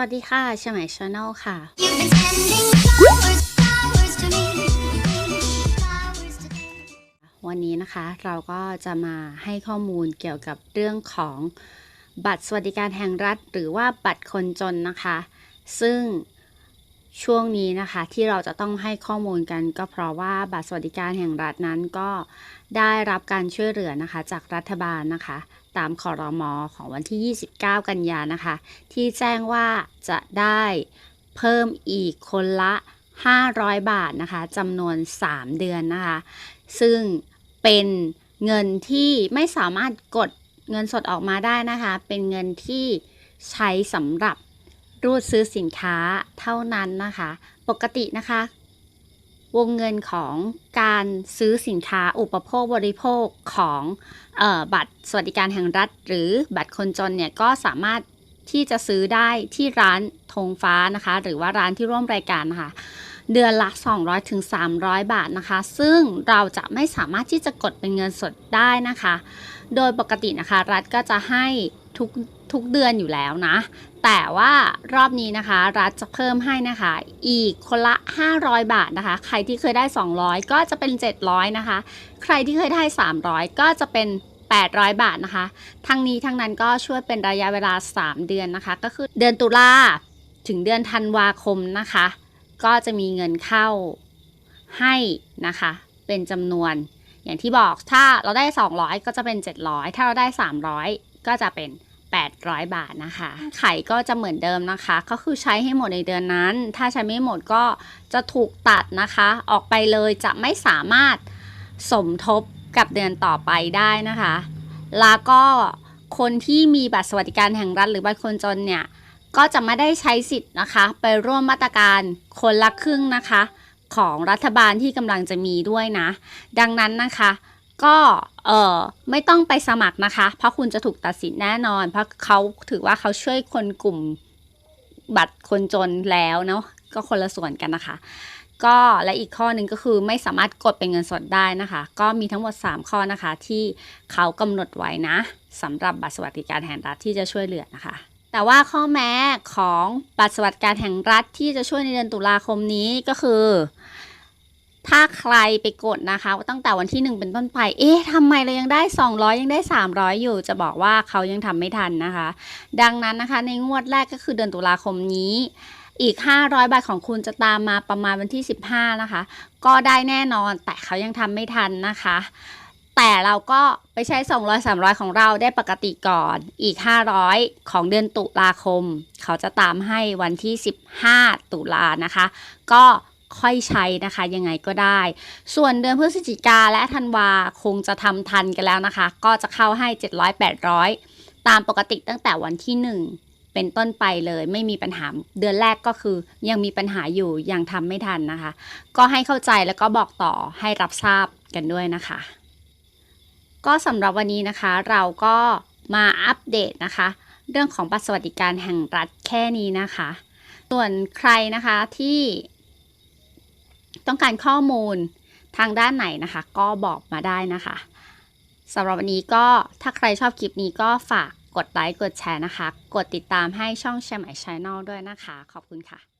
วัสดีค่ะชมัยชาแนลค่ะ You've been sending flowers, flowers to me. Flowers today. วันนี้นะคะเราก็จะมาให้ข้อมูลเกี่ยวกับเรื่องของบัตรสวัสดิการแห่งรัฐ หรือว่าบัตรคนจนนะคะ ซึ่งช่วงนี้นะคะที่เราจะต้องให้ข้อมูลกัน ก็เพราะว่าบัตรสวัสดิการแห่งรัฐนั้นก็ได้รับการช่วยเหลือนะคะจากรัฐบาลนะคะ ตามคอรมอของวันที่ 29 กันยานะคะ ที่แจ้งว่าจะได้เพิ่มอีกคนละ 500 บาทนะคะจำนวน 3 เดือนนะคะ ซึ่งเป็นเงินที่ไม่สามารถกดเงินสดออกมาได้นะคะ เป็นเงินที่ใช้สำหรับรูดซื้อสินค้าเท่านั้นนะคะ ปกตินะคะ วงเงินของการซื้อสินค้าอุปโภคบริโภคของออบัตรสวัสดิการแห่งรัฐ หรือบัตรคนจนเนี่ยก็สามารถที่จะซื้อได้ที่ร้านธงฟ้านะคะ หรือว่าร้านที่ร่วมรายการนะคะเดือนละ 200ถึง300 บาทนะคะ ซึ่งเราจะไม่สามารถที่จะกดเป็นเงินสดได้นะคะ โดยปกตินะคะ รัฐก็จะให้ทุกทุกเดือนอยู่แล้วนะ แต่ว่ารอบนี้นะคะ รัฐจะเพิ่มให้นะคะ อีกคนละ 500 บาทนะคะ ใครที่เคยได้ 200 ก็จะเป็น 700 นะคะ ใครที่เคยได้ 300 ก็จะเป็น 800 บาทนะคะ ทั้งนี้ทั้งนั้นก็ช่วยเป็นระยะเวลา 3 เดือนนะคะ ก็คือเดือนตุลาถึงเดือนธันวาคมนะคะ ก็จะมีเงินเข้าให้นะคะ เป็นจำนวน อย่างที่บอกถ้าเราได้ 200 ก็จะเป็น 700 ถ้าเราได้ 300 ก็จะเป็น 800 บาทนะคะ ไข่ก็จะเหมือนเดิมนะคะ ก็คือใช้ให้หมดในเดือนนั้น ถ้าใช้ไม่หมดก็จะถูกตัดนะคะ ออกไปเลยจะไม่สามารถสมทบกับเดือนต่อไปได้นะคะ แล้วก็คนที่มีบัตรสวัสดิการแห่งรัฐหรือบัตรคนจนเนี่ยก็จะไม่ได้ใช้สิทธิ์นะคะ ไปร่วมมาตรการคนละครึ่งนะคะ ของรัฐบาลที่กำลังจะมีด้วยนะ ดังนั้นนะคะ ก็เออไม่ต้องไปสมัครนะคะ เพราะคุณจะถูกตัดสินแน่นอน เพราะเขาถือว่าเขาช่วยคนกลุ่มบัตรคนจนแล้วเนาะก็คนละส่วนกันนะคะ ก็และอีกข้อหนึ่งก็คือไม่สามารถกดเป็นเงินสดได้นะคะ ก็มีทั้งหมด 3 ข้อนะคะ ที่เขากำหนดไว้นะสำหรับบัตรสวัสดิการแห่งรัฐที่จะช่วยเหลือนะคะ แต่ว่าข้อแม้ของบัตรสวัสดิการแห่งรัฐที่จะช่วยในเดือนตุลาคมนี้ก็คือ ถ้าใครไปกดนะคะ ตั้งแต่วันที่ 1 เป็นต้นไป เอ๊ะทำไมเรายังได้ 200 ยังได้ 300 อยู่ จะบอกว่าเขายังทำไม่ทันนะคะ ดังนั้นนะคะในงวดแรกก็คือเดือนตุลาคมนี้อีก 500 บาทของคุณจะตามมาประมาณวันที่ 15 นะคะ ก็ได้แน่นอนแต่เขายังทำไม่ทันนะคะ แต่เราก็ไปใช้ 200 300 ของเราได้ปกติก่อน อีก 500 ของเดือนตุลาคม เขาจะตามให้วันที่ 15 ตุลานะคะ ก็ ค่อยใช้นะคะ ยังไงก็ได้ ส่วนเดือนพฤศจิกาและธันวาคงจะทำทันกันแล้วนะคะ ก็จะเข้าให้ 700 800 ตามปกติตั้งแต่วันที่ 1 เป็นต้นไปเลยไม่มีปัญหาเดือนแรกก็คือ ยังมีปัญหาอยู่ยังทำไม่ทันนะคะ ก็ให้เข้าใจแล้วก็บอกต่อให้รับทราบกันด้วยนะคะ ก็สำหรับวันนี้นะคะเราก็มาอัปเดตนะคะ เรื่องของบัตรสวัสดิการแห่งรัฐแค่นี้นะคะ ส่วนใครนะคะที่ ต้องการข้อมูลทางด้านไหนนะคะ ก็บอกมาได้นะคะสำหรับวันนี้ก็ถ้าใครชอบคลิปนี้ก็ฝากกดไลค์กดแชร์นะคะ กดติดตามให้ช่องแชร์ใหม่ช n แนลด้วยนะคะ ขอบคุณค่ะ